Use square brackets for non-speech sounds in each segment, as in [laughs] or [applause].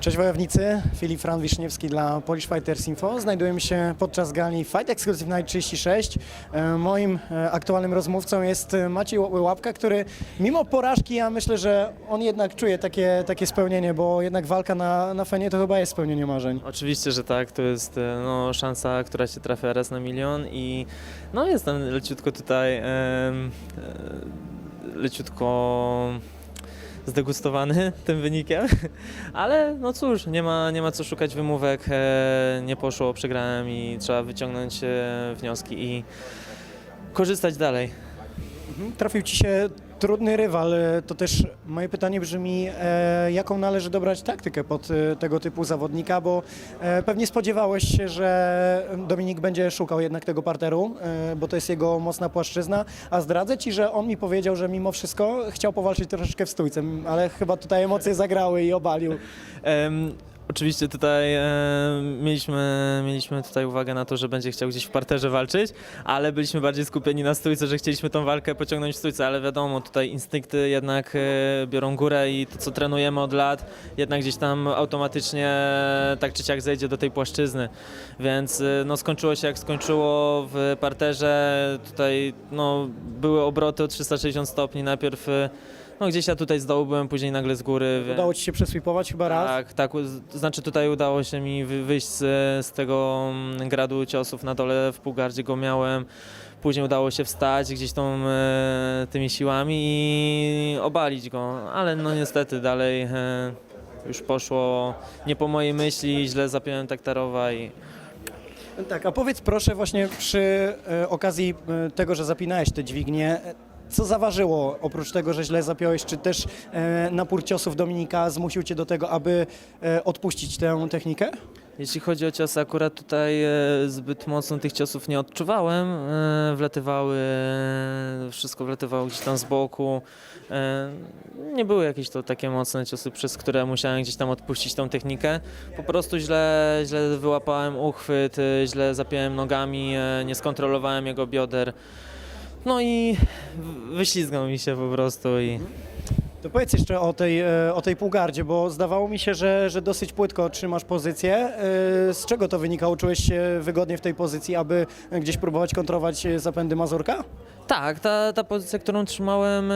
Cześć wojownicy, Filip Fran Wiszniewski dla Polish Fighters Info. Znajdujemy się podczas gali Fight Exclusive Night 36. E, Moim e, aktualnym rozmówcą jest e, Maciej Łapka, który mimo porażki, ja myślę, że on jednak czuje takie, takie spełnienie, bo jednak walka na, na Fenie to chyba jest spełnienie marzeń. Oczywiście, że tak, to jest no, szansa, która się trafia raz na milion i no jestem leciutko tutaj, e, leciutko zdegustowany [laughs] tym wynikiem, [laughs] ale no cóż, nie ma, nie ma co szukać wymówek, e, nie poszło, przegrałem i trzeba wyciągnąć e, wnioski i korzystać dalej. Mhm. Trafił ci się trudny rywal. E, To też moje pytanie brzmi, e, jaką należy dobrać taktykę pod e, tego typu zawodnika, bo e, pewnie spodziewałeś się, że Dominik będzie szukał jednak tego parteru, e, bo to jest jego mocna płaszczyzna, a zdradzę ci, że on mi powiedział, że mimo wszystko chciał powalczyć troszeczkę w stójce, ale chyba tutaj emocje zagrały i obalił. [laughs] Oczywiście tutaj e, mieliśmy, mieliśmy tutaj uwagę na to, że będzie chciał gdzieś w parterze walczyć, ale byliśmy bardziej skupieni na stójce, że chcieliśmy tą walkę pociągnąć w stójce, ale wiadomo, tutaj instynkty jednak e, biorą górę i to, co trenujemy od lat, jednak gdzieś tam automatycznie tak czy siak zejdzie do tej płaszczyzny, więc e, no, skończyło się jak skończyło w parterze, tutaj no, były obroty o 360 stopni, najpierw e, no, gdzieś ja tutaj z dołu byłem, później nagle z góry. więc- Udało ci się przeswipować chyba raz. tak, tak. To znaczy tutaj udało się mi wy- wyjść z, z tego mm, gradu ciosów na dole w półgardzie go miałem. Później udało się wstać gdzieś tą, e, tymi siłami i obalić go, ale no niestety dalej e, już poszło nie po mojej myśli, źle zapiąłem taktarowa i Tak, a powiedz proszę właśnie przy e, okazji e, tego, że zapinałeś te dźwignie, e, co zaważyło oprócz tego, że źle zapiąłeś, czy też e, napór ciosów Dominika zmusił cię do tego, aby e, odpuścić tę technikę? Jeśli chodzi o ciosy, akurat tutaj e, zbyt mocno tych ciosów nie odczuwałem. E, Wlatywały, wszystko wlatywało gdzieś tam z boku. E, Nie były jakieś to takie mocne ciosy, przez które musiałem gdzieś tam odpuścić tą technikę. Po prostu źle, źle wyłapałem uchwyt, e, źle zapiąłem nogami, e, nie skontrolowałem jego bioder. No i wyślizgnął mi się po prostu i To powiedz jeszcze o tej, e, o tej półgardzie, bo zdawało mi się, że, że dosyć płytko trzymasz pozycję. E, Z czego to wynikało? Czułeś się wygodnie w tej pozycji, aby gdzieś próbować kontrolować e, zapędy Mazurka? Tak, ta, ta pozycja, którą trzymałem,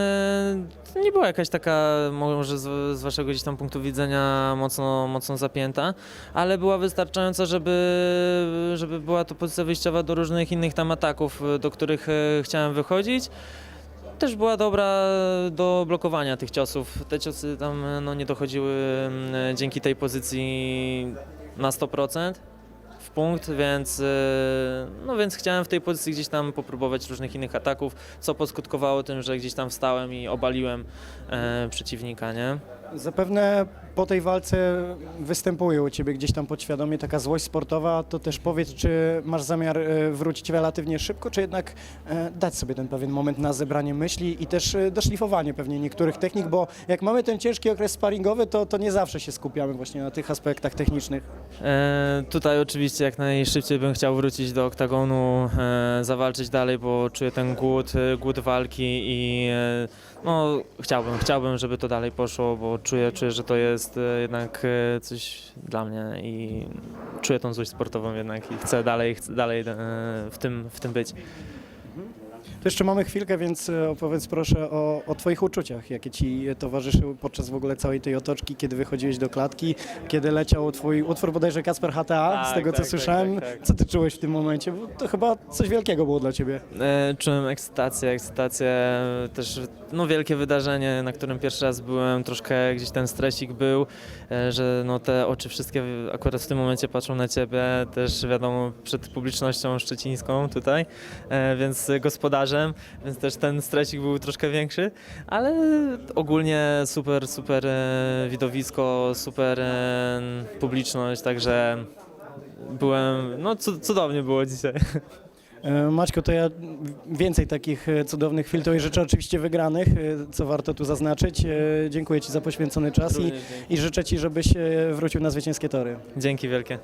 nie była jakaś taka, może z, z waszego gdzieś tam punktu widzenia mocno, mocno zapięta, ale była wystarczająca, żeby, żeby była to pozycja wyjściowa do różnych innych tam ataków, do których chciałem wychodzić. Też była dobra do blokowania tych ciosów. Te ciosy tam no, nie dochodziły mm, dzięki tej pozycji na 100% w punkt, więc, e, no więc chciałem w tej pozycji gdzieś tam popróbować różnych innych ataków, co poskutkowało tym, że gdzieś tam wstałem i obaliłem e, przeciwnika, nie? Zapewne po tej walce występuje u Ciebie gdzieś tam podświadomie taka złość sportowa, to też powiedz, czy masz zamiar e, wrócić relatywnie szybko, czy jednak e, dać sobie ten pewien moment na zebranie myśli i też e, doszlifowanie pewnie niektórych technik, bo jak mamy ten ciężki okres sparingowy, to, to nie zawsze się skupiamy właśnie na tych aspektach technicznych. E, tutaj oczywiście jak najszybciej bym chciał wrócić do oktagonu, e, zawalczyć dalej, bo czuję ten głód, głód walki i e, no chciałbym, chciałbym, żeby to dalej poszło, bo czuję, czuję, że to jest e, jednak e, coś dla mnie i czuję tą złość sportową jednak i chcę dalej, chcę dalej e, w, tym, w tym być. To jeszcze mamy chwilkę, więc e, opowiedz proszę o, o Twoich uczuciach, jakie Ci towarzyszyły podczas w ogóle całej tej otoczki, kiedy wychodziłeś do klatki, kiedy leciał Twój utwór bodajże Kasper HTA, z Tak, tego co tak, tak, słyszałem. tak, tak. Co Ty czułeś w tym momencie? Bo to chyba coś wielkiego było dla Ciebie. E, Czułem ekscytację, ekscytację, też no, wielkie wydarzenie, na którym pierwszy raz byłem, troszkę gdzieś ten stresik był, e, że no, te oczy wszystkie akurat w tym momencie patrzą na ciebie, też wiadomo przed publicznością szczecińską tutaj, e, więc więc też ten stresik był troszkę większy, ale ogólnie super, super e, widowisko, super e, publiczność, także byłem, no cu- cudownie było dzisiaj. E, Maćko, to ja więcej takich cudownych chwil, to i życzę oczywiście wygranych, co warto tu zaznaczyć. Dziękuję Ci za poświęcony czas i, i życzę Ci, żebyś wrócił na zwycięskie tory. Dzięki wielkie.